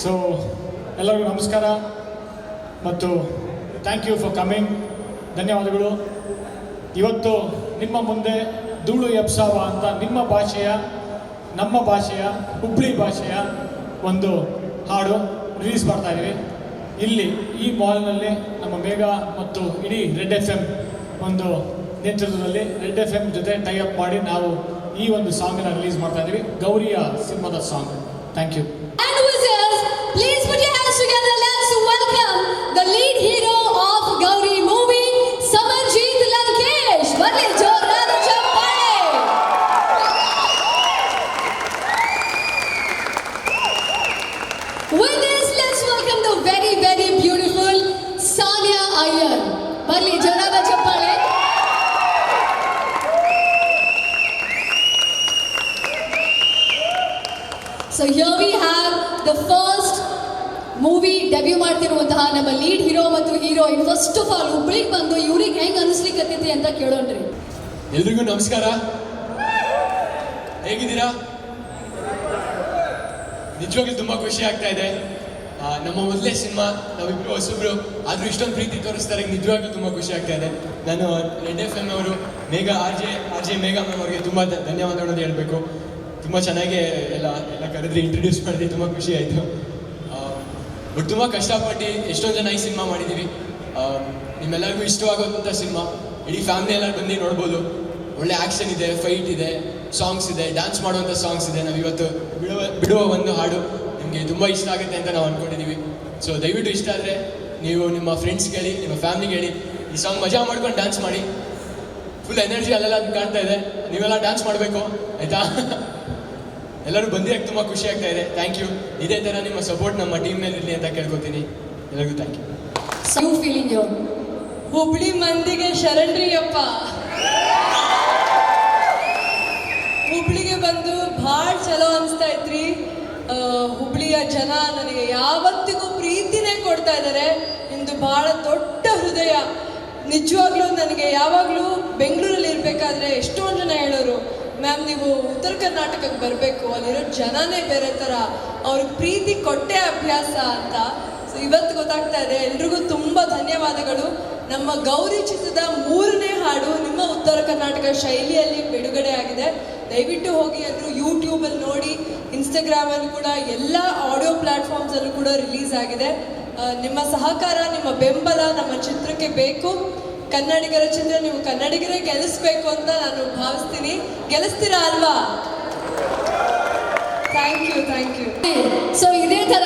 So ಎಲ್ಲರಿಗೂ ನಮಸ್ಕಾರ ಮತ್ತು ಥ್ಯಾಂಕ್ ಯು ಫಾರ್ ಕಮಿಂಗ್ ಧನ್ಯವಾದಗಳು. ಇವತ್ತು ನಿಮ್ಮ ಮುಂದೆ ಧೂಳು ಎಬ್ಸಾವ ಅಂತ ನಿಮ್ಮ ಭಾಷೆಯ, ನಮ್ಮ ಭಾಷೆಯ, ಹುಬ್ಳಿ ಭಾಷೆಯ ಒಂದು ಹಾಡು ರಿಲೀಸ್ ಮಾಡ್ತಾ ಇದ್ದೀವಿ ಇಲ್ಲಿ ಈ ಮಾಲ್ನಲ್ಲಿ ನಮ್ಮ ಮೇಘ ಮತ್ತು ಇಡೀ ರೆಡ್ ಎಫ್ ಎಂ ಒಂದು ನೇತೃತ್ವದಲ್ಲಿ Red F M tie up up ಮಾಡಿ ನಾವು ಈ ಒಂದು ಸಾಂಗನ್ನು ರಿಲೀಸ್ ಮಾಡ್ತಾ ಇದ್ದೀವಿ ಗೌರಿಯ ಸಿಂಹದ song thank you Please put your hands together. Let's welcome the lead hero of Gauri movie, Samarjeet With this, let's welcome the very, very beautiful So here we have the first movie debut ಮಾಡ್ತಿರುವಂತಹ ನಮ್ಮ lead hero ಮತ್ತು heroine first of all ಹುಬ್ಳಿಗೆ ಬಂದು ಇವ್ರಿಗೆ ಹೆಂಗ್ ಅನಿಸ್ಲಿಕ್ಕತ್ತೈತಿ ಅಂತ ಕೇಳೋಣ್ರಿ. ಎಲ್ರಿಗೂ ನಮಸ್ಕಾರ. ಹೇಗಿದ್ದೀರಾ? ನಿಜವಾಗ್ಲೂ ತುಂಬಾ ಖುಷಿ ಆಗ್ತಾ ಇದೆ. ನಮ್ಮ ಮೊದಲೇ ಸಿನಿಮಾ, ನಾವಿಬ್ರು ಹೊಸಬ್ರು, ಆದ್ರೂ ಇಷ್ಟೊಂದು ಪ್ರೀತಿ ತೋರಿಸ್ತಾರೆ, ನಿಜವಾಗ್ಲೂ ತುಂಬಾ ಖುಷಿ ಆಗ್ತಾ ಇದೆ. ನಾನು ರೆಡ್ ಎಫ್ ಎಂ ಅವರು, Megha, R J R J Megha ma'am ಅವರಿಗೆ ತುಂಬಾ ಧನ್ಯವಾದಗಳು ಧನ್ಯವಾದಗಳನ್ನು ಹೇಳಬೇಕು. ತುಂಬಾ ಚೆನ್ನಾಗಿ ಎಲ್ಲ ಎಲ್ಲ ಕರೆದ್ರಿ ಇಂಟ್ರೊಡ್ಯೂಸ್ ಮಾಡಿದ್ರಿ ತುಂಬಾ ಖುಷಿ ಆಯಿತು. ಬಟ್ ತುಂಬ ಕಷ್ಟಪಟ್ಟು ಎಷ್ಟೊಂದು ಜನ ಈ ಸಿನಿಮಾ ಮಾಡಿದ್ದೀವಿ ನಿಮ್ಮೆಲ್ಲರಿಗೂ ಇಷ್ಟವಾಗುವಂಥ ಸಿನಿಮಾ. ಇಡೀ ಫ್ಯಾಮಿಲಿ ಎಲ್ಲ ಬಂದು ನೋಡ್ಬೋದು. ಒಳ್ಳೆ ಆ್ಯಕ್ಷನ್ ಇದೆ ಫೈಟ್ ಇದೆ ಸಾಂಗ್ಸ್ ಇದೆ ಡ್ಯಾನ್ಸ್ ಮಾಡುವಂಥ ಸಾಂಗ್ಸ್ ಇದೆ. ನಾವು ಇವತ್ತು ಬಿಡುವ ಬಿಡುವ ಒಂದು ಹಾಡು ನಿಮಗೆ ತುಂಬ ಇಷ್ಟ ಆಗುತ್ತೆ ಅಂತ ನಾವು ಅಂದ್ಕೊಂಡಿದ್ದೀವಿ ಸೊ ದಯವಿಟ್ಟು ಇಷ್ಟ ಆದರೆ ನೀವು ನಿಮ್ಮ ಫ್ರೆಂಡ್ಸ್ ಹೇಳಿ ನಿಮ್ಮ ಫ್ಯಾಮಿಲಿಗೆ ಹೇಳಿ ಈ ಸಾಂಗ್ ಮಜಾ ಮಾಡ್ಕೊಂಡು ಡ್ಯಾನ್ಸ್ ಮಾಡಿ. ಫುಲ್ ಎನರ್ಜಿ ಅಲ್ಲೆಲ್ಲ ಕಾಣ್ತಾ ಇದೆ. ನೀವೆಲ್ಲ ಡ್ಯಾನ್ಸ್ ಮಾಡಬೇಕು, ಆಯಿತಾ? ಎಲ್ಲರೂ ಬಂದಿರಕ್ಕೆ ತುಂಬ ಖುಷಿ ಆಗ್ತಾ ಇದೆ? ಥ್ಯಾಂಕ್ ಯು ಇದೇ ಥರ ನಿಮ್ಮ ಸಪೋರ್ಟ್ ನಮ್ಮ ಟೀಮ್ ಮೇಲೆ ಇರಲಿ ಅಂತ ಕೇಳ್ಕೊತೀನಿ. ಎಲ್ಲರಿಗೂ thank you you feeling you Hubli ಮಂದಿಗೆ ಶರಣ್ರಿಯಪ್ಪ ಹುಬ್ಳಿಗೆ ಬಂದು ಭಾಳ ಚಲೋ ಅನಿಸ್ತಾ ಇತ್ರಿ ಹುಬ್ಳಿಯ ಜನ ನನಗೆ ಯಾವತ್ತಿಗೂ ಪ್ರೀತಿನೇ ಕೊಡ್ತಾ ಇದ್ದಾರೆ ಇಂದು ಭಾಳ ದೊಡ್ಡ ಹೃದಯ. ನಿಜವಾಗ್ಲೂ ನನಗೆ ಯಾವಾಗಲೂ ಬೆಂಗಳೂರಲ್ಲಿ ಇರಬೇಕಾದ್ರೆ ಎಷ್ಟೊಂದು ಜನ ಹೇಳೋರು ಮ್ಯಾಮ್ ನೀವು ಉತ್ತರ ಕರ್ನಾಟಕಕ್ಕೆ ಬರಬೇಕು ಅಲ್ಲಿರೋ ಜನನೇ ಬೇರೆ ಥರ. ಅವ್ರಿಗೆ ಪ್ರೀತಿ ಕೊಟ್ಟೆ ಅಭ್ಯಾಸ ಅಂತ. ಸೊ ಇವತ್ತು ಗೊತ್ತಾಗ್ತಾ ಇದೆ. ಎಲ್ರಿಗೂ ತುಂಬ ಧನ್ಯವಾದಗಳು. ನಮ್ಮ ಗೌರಿ ಚಿತ್ರದ ಮೂರನೇ ಹಾಡು ನಿಮ್ಮ ಉತ್ತರ ಕರ್ನಾಟಕ ಶೈಲಿಯಲ್ಲಿ ಬಿಡುಗಡೆ ಆಗಿದೆ. ದಯವಿಟ್ಟು ಹೋಗಿ ಎಲ್ಲರೂ ಯೂಟ್ಯೂಬಲ್ಲಿ ನೋಡಿ ಇನ್ಸ್ಟಾಗ್ರಾಮಲ್ಲಿ ಕೂಡ ಎಲ್ಲ ಆಡಿಯೋ ಪ್ಲ್ಯಾಟ್ಫಾರ್ಮ್ಸಲ್ಲೂ ಕೂಡ ರಿಲೀಸ್ ಆಗಿದೆ. ನಿಮ್ಮ ಸಹಕಾರ, ನಿಮ್ಮ ಬೆಂಬಲ ನಮ್ಮ ಚಿತ್ರಕ್ಕೆ ಬೇಕು. ಕನ್ನಡಿಗರ ಚಿತ್ರ ನೀವು ಕನ್ನಡಿಗರೇ ಗೆಲ್ಲಿಸ್ಬೇಕು ಅಂತ ನಾನು ಭಾವಿಸ್ತೀನಿ. ಗೆಲ್ಲಿಸ್ತೀರಾ ಅಲ್ವಾ? Thank you thank you so ಇದೇ ತರ